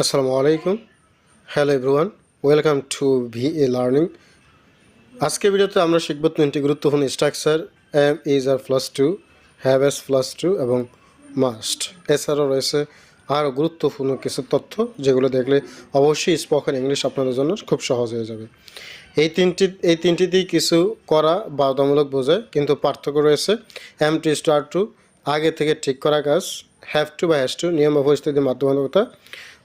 আসসালামু আলাইকুম। Hello everyone, welcome to V A learning. আজকে ভিডিওতে আমরা শিখব তিনটি গুরুত্বপূর্ণ structure, am, is are plus to, have has plus to এবং মাস্ট। এছাড়াও রয়েছে আরও গুরুত্বপূর্ণ কিছু তথ্য যেগুলো দেখলে অবশ্যই স্পোকেন ইংলিশ আপনাদের জন্য খুব সহজ হয়ে যাবে। এই তিনটি, এই তিনটিতেই কিছু করা বাধ্যতামূলক বোঝায়, কিন্তু পার্থক্য রয়েছে এম টু স্টার টু, আগে থেকে ঠিক করা কাজ, হ্যাভ টু বা হ্যাজ টু, নিয়ম বা পরিস্থিতির মাধ্যমিকতা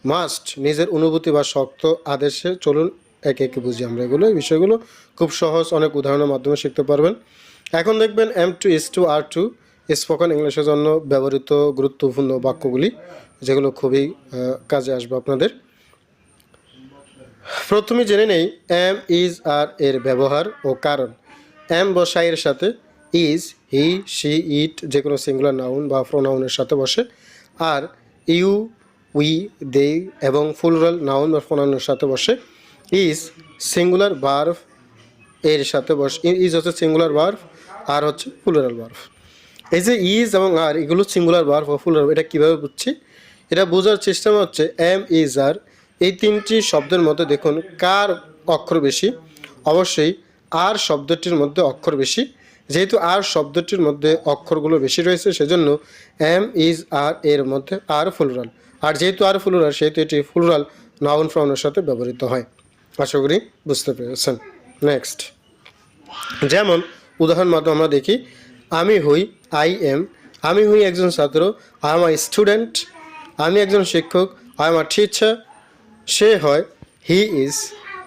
মাস্ট নিজের অনুভূতি বা শক্ত আদেশে চলুন একে একে বুঝি আমরা এগুলো, এই বিষয়গুলো খুব সহজ অনেক উদাহরণের মাধ্যমে শিখতে পারবেন। এখন দেখবেন am to is to are to spoken ইংলিশের জন্য ব্যবহৃত গুরুত্বপূর্ণ বাক্যগুলি, যেগুলো খুবই কাজে আসবে আপনাদের। প্রথমে জেনে নেই এম ইজ আর এর ব্যবহার ও কারণ। এম বসাইয়ের সাথে ইজ হি সি ইট যে কোনো সিঙ্গুলার নাউন বা প্রোনাউনের সাথে বসে। আর ইউ উই দে এবং ফুলরাল নাউন বা প্রোনাউনের সাথে বসে। ইজ সিঙ্গুলার বার্ভ এর সাথে বসে ইজ হচ্ছে সিঙ্গুলার বার্ভ আর হচ্ছে ফুলরাল বার্ভ এই যে ইজ এবং আর, এগুলো সিঙ্গুলার বার্ভ ও ফুলরাল, এটা কীভাবে বুঝছি? এটা বোঝার চেষ্টা হচ্ছে এম, ইজ, আর। এই তিনটি শব্দের মধ্যে দেখুন কার অক্ষর বেশি? অবশ্যই আর শব্দটির মধ্যে অক্ষর বেশি। যেহেতু আর শব্দটির মধ্যে অক্ষরগুলো বেশি রয়েছে, সেজন্য এম, ইজ, আর এর মধ্যে আর ফুলরাল। আর যেহেতু আর ফুলরাল, সেহেতু এটি ফুলরাল নাউন ফ্রাউনের সাথে ব্যবহৃত হয়। আশা করি বুঝতে পেরেছেন। নেক্সট যেমন উদাহরণ মাধ্যমে আমরা দেখি, আমি হই আই এম, আমি হই একজন ছাত্র, আই এম আই স্টুডেন্ট, আমি একজন শিক্ষক, আই এম আ টিচার, সে হয়, হি ইজ,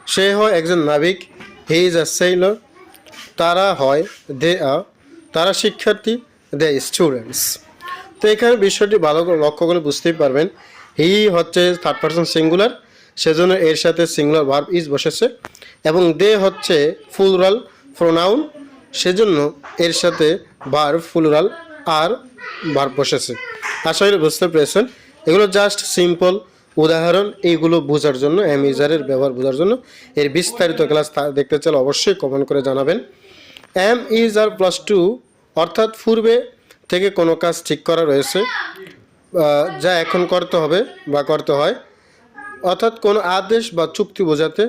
সে হয় একজন নাবিক, হি ইজ আ সেইলর, তারা হয়, দে আ, তারা শিক্ষার্থী, দে স্টুডেন্টস। তো এখানে বিষয়টি ভালো করে লক্ষ্য করে বুঝতেই পারবেন। হি হচ্ছে থার্ড পার্সন সিঙ্গুলার সেজন্য এর সাথে সিঙ্গুলার ভার্ব ইজ বসেছে এবং দে হচ্ছে ফুলরাল প্রোনাউন সেজন্য এর সাথে ভার্ব ফুলরাল আর ভার্ব বসেছে। আশা করি বুঝতে পেরেছেন। এগুলো জাস্ট সিম্পল উদাহরণ এইগুলো বোঝার জন্য অ্যামিজারের ব্যবহার বোঝার জন্য। এর বিস্তারিত ক্লাস দেখতে চাইলে অবশ্যই কমেন্ট করে জানাবেন। Am is are plus to অর্থাৎ পূর্বে থেকে কোনো কাজ ঠিক করা রয়েছে যা এখন করতে হবে বা করতে হয়। অর্থাৎ কোনো আদেশ বা চুক্তি বোঝাতে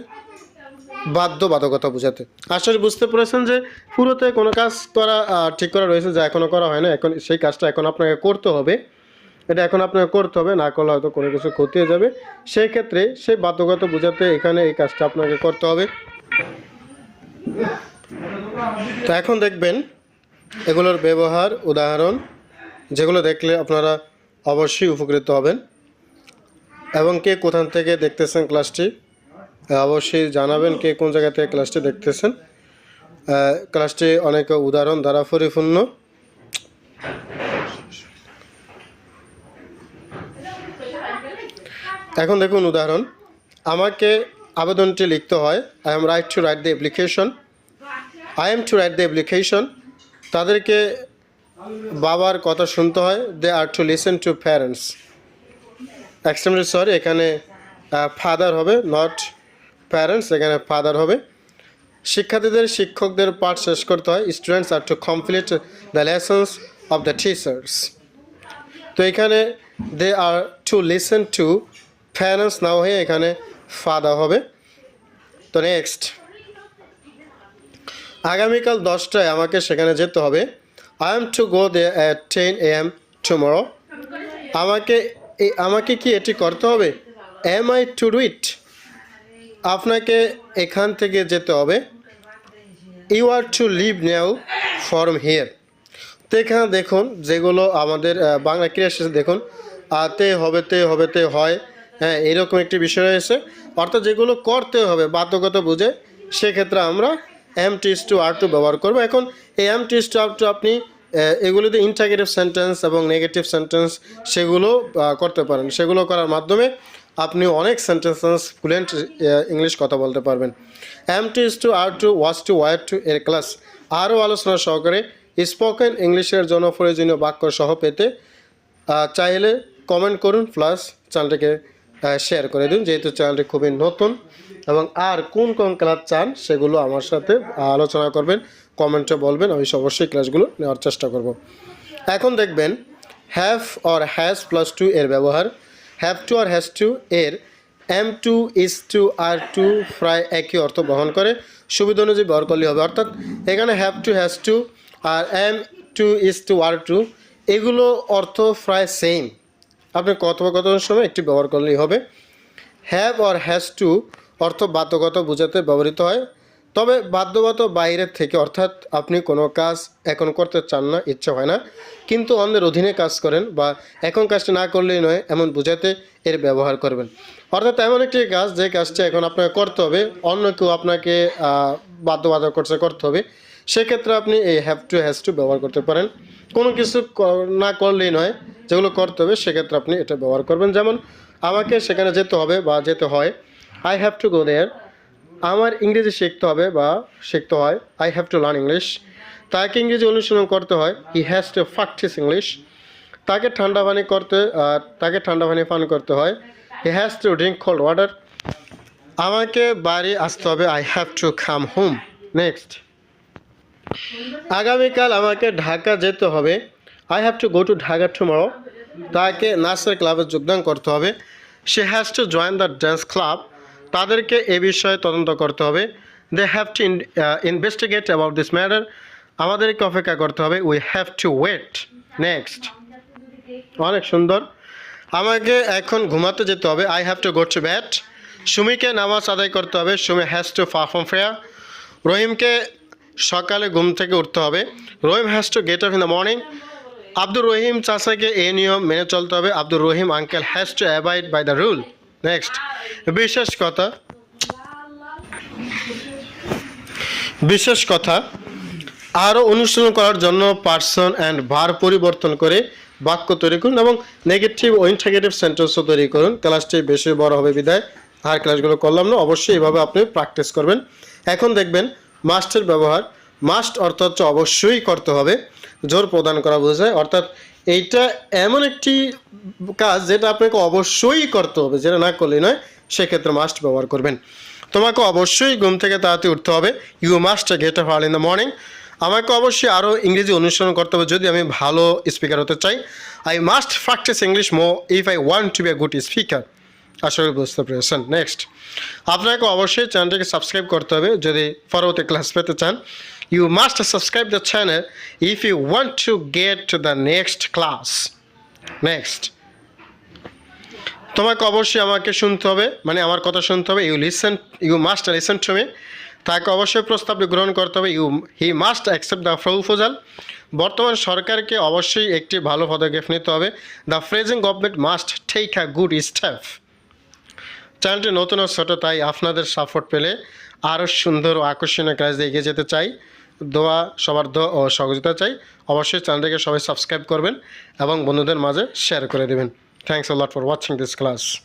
বাধ্য বাধকতা বোঝাতে আসলে বুঝতে পেরেছেন যে পুরোতে কোনো কাজ করা ঠিক করা রয়েছে, যা এখনও করা হয় না। এখন সেই কাজটা এখন আপনাকে করতে হবে। এটা এখন আপনাকে করতে হবে, না করলে হয়তো কোনো কিছু ক্ষতি হয়ে যাবে। সেই ক্ষেত্রে সেই বাধ্যকতা বোঝাতে এখানে এই কাজটা আপনাকে করতে হবে। তো এখন দেখবেন এগুলোর ব্যবহার, উদাহরণ, যেগুলো দেখলে আপনারা অবশ্যই উপকৃত হবেন। এবং কে কোথান থেকে দেখতেছেন ক্লাসটি অবশ্যই জানাবেন কে কোন জায়গা থেকে ক্লাসটি দেখতেছেন। ক্লাসটি অনেক উদাহরণ দ্বারা পরিপূর্ণ। এখন দেখুন উদাহরণ। আমাকে আবেদনটি লিখতে হয়। I am write to write the application I am to write the application তাদেরকে বাবার কথা শুনতে হয়। They are to listen to parents extremely sorry এখানে ফাদার হবে নট প্যারেন্টস এখানে ফাদার হবে। শিক্ষার্থীদের, শিক্ষকদের পাঠ শেষ করতে হয়। Students are to complete the lessons of the teachers তো এখানে they are to listen to parents না হয়ে এখানে ফাদার হবে। তো নেক্সট আগামীকাল দশটায় আমাকে সেখানে যেতে হবে। I am to go there at ten A M tomorrow আমাকে আমাকে কি এটি করতে হবে? Am I to do it আপনাকে এখান থেকে যেতে হবে। You are to leave now from here তো এখানে দেখুন যেগুলো আমাদের বাংলা ক্রিয়া শেষে দেখুন আহ, তে হবে তে হবে তে হয় হ্যাঁ এরকম একটি বিষয় রয়েছে। অর্থাৎ যেগুলো করতে হবে বাধ্যগত বুঝে সেক্ষেত্রে আমরা am is to are to ব্যবহার করব। এখন এই am is to are to আপনি এগুলোতে ইন্টাগ্রেটিভ সেন্টেন্স এবং নেগেটিভ সেন্টেন্স সেগুলো করতে পারেন। সেগুলো করার মাধ্যমে আপনি অনেক সেন্টেন্সেস ফ্লুয়েন্ট ইংলিশ কথা বলতে পারবেন। Am to is to are to was to were to এর ক্লাস আরও আলোচনা সহকারে স্পোকেন ইংলিশের জন্য প্রয়োজনীয় বাক্য সহ পেতে চাইলে কমেন্ট করুন প্লাস চ্যানেলটিকে শেয়ার করে দিন, যেহেতু চ্যানেলটি খুবই নতুন। এবং আর কোন কোন ক্লাস চান, সেগুলো আমার সাথে আলোচনা করবেন কমেন্টে বলবেন, আমি অবশ্যই ক্লাসগুলো নেওয়ার চেষ্টা করব। এখন দেখবেন have or has plus to এর ব্যবহার। হ্যাভ টু আর হ্যাজ টু এর am to is to are to প্রায় একই অর্থ বহন করে। সুবিধা অনুযায়ী ব্যবহার করলে হবে। অর্থাৎ এখানে have to has to R am to is to are to এগুলো অর্থ প্রায় সেম আপনি কথোপকথনের সময় একটি ব্যবহার করলেই হবে। হ্যাভ অর হ্যাজ টু অর্থ বাধ্যগত বোঝাতে ব্যবহৃত হয়। তবে বাধ্যগত বাইরের থেকে অর্থাৎ আপনি কোনো কাজ এখন করতে চান না ইচ্ছা হয় না। কিন্তু অন্যের অধীনে কাজ করেন বা এখন কাজটা না করলেই নয় এমন বোঝাতে এর ব্যবহার করবেন। অর্থাৎ এমন একটি কাজ যে কাজটা এখন আপনাকে করতে হবে অন্য কেউ আপনাকে আহ, বাধ্যবাধক করছে করতে হবে। সেক্ষেত্রে আপনি এই হ্যাভ টু হ্যাজ টু ব্যবহার করতে পারেন। কোনো কিছু না করলেই নয় যেগুলো করতে হবে, সেক্ষেত্রে আপনি এটা ব্যবহার করবেন। যেমন আমাকে সেখানে যেতে হবে বা যেতে হয় I have to go there আমার ইংরেজি শিখতে হবে বা শিখতে হয় I have to learn English তাকে ইংরেজি অনুশীলন করতে হয় he has to practise English তাকে ঠান্ডা পানি করতে তাকে ঠান্ডা পানি পান করতে হয় he has to drink cold water আমাকে বাড়ি আসতে হবে I have to come home next আগামীকাল আমাকে ঢাকা যেতে হবে I have to go to Dhaka tomorrow তাকে নাচের ক্লাবে যোগদান করতে হবে। সে has to join the dance club তাদেরকে এ বিষয়ে তদন্ত করতে হবে। They have to investigate about this matter আমাদেরকে অপেক্ষা করতে হবে। We have to wait next অনেক সুন্দর। আমাকে এখন ঘুমাতে যেতে হবে। I have to go to bed সুমিকে নামাজ আদায় করতে হবে। Sumi has to perform fair রহিমকে সকালে ঘুম থেকে উঠতে হবে। Rahim has to get up in the morning Abdur Rahim চাষাকে এই নিয়ম মেনে চলতে হবে। Abdur Rahim uncle has to abide by the rule next বিশেষ কথা। বিশেষ কথা। আরও অনুশীলন করার জন্য পার্সন অ্যান্ড ভার পরিবর্তন করে বাক্য তৈরি করুন এবং নেগেটিভ ও ইন্টারগেটিভ সেন্টেন্সও তৈরি করুন। ক্লাসটি বেশি বড় হবে বিদায়। আর ক্লাসগুলো করলাম না, অবশ্যই এভাবে আপনি প্র্যাকটিস করবেন। এখন দেখবেন মাস্টের ব্যবহার। মাস্ট অর্থ হচ্ছে অবশ্যই করতে হবে। জোর প্রদান করা বোঝায়। অর্থাৎ এইটা এমন একটি কাজ যেটা আপনাকে অবশ্যই করতে হবে, যেটা না করলে নয়, সেক্ষেত্রে মাস্ট ব্যবহার করবেন। তোমাকে অবশ্যই ঘুম থেকে তাড়াতাড়ি উঠতে হবে। You must get up early in the morning আমাকে অবশ্যই আরও ইংরেজি অনুসরণ করতে হবে, যদি আমি ভালো স্পিকার হতে চাই। I must practise English more if I want to be a good speaker আশা করি বুঝতে পেরেছেন। নেক্সট আপনাকে অবশ্যই চ্যানেলটিকে সাবস্ক্রাইব করতে হবে, যদি পরবর্তী ক্লাস পেতে চান। You must subscribe the channel if you want to get to the next class next তোমাকে অবশ্যই আমাকে শুনতে হবে মানে আমার কথা শুনতে হবে you listen you must listen to me তাকে অবশ্যই প্রস্তাবটি গ্রহণ করতে হবে you he must accept the proposal বর্তমান সরকারকে অবশ্যই একটি ভালো পদক্ষেপ নিতে হবে the present government must take a good step চ্যানেলটি নতুন ছোটো, তাই আপনাদের সাপোর্ট পেলে আরও সুন্দর ও আকর্ষণীয় কাজ এগিয়ে যেতে চাই। দোয়া, সবার দোয়া ও সহযোগিতা চাই। অবশ্যই চ্যানেলটিকে সবাই সাবস্ক্রাইব করবেন এবং বন্ধুদের মাঝে শেয়ার করে দেবেন। Thanks a lot for watching this class